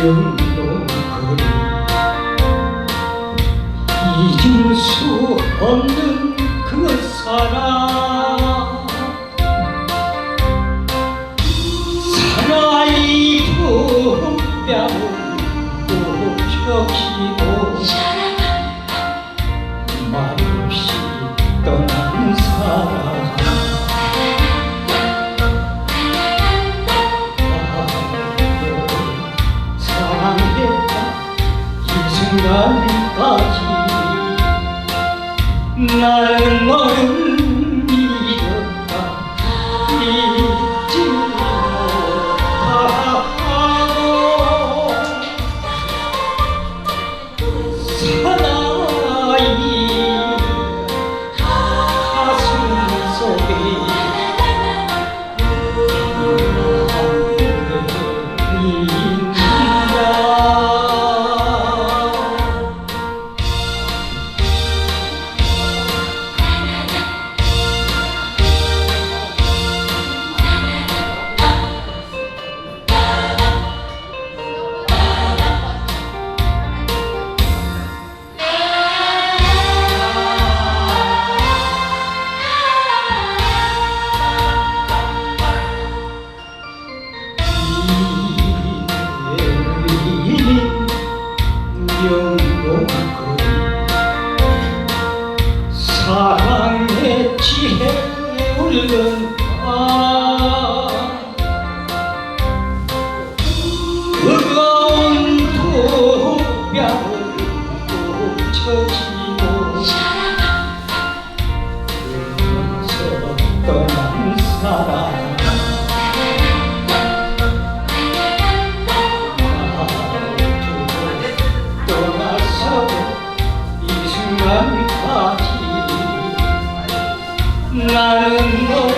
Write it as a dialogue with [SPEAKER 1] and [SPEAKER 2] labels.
[SPEAKER 1] 내용은 너무 많거든 이길 수 없는 그 사랑. 사나이 분명히 이 순간까지. 나는 너를 사랑의 지혜 울는가 ัน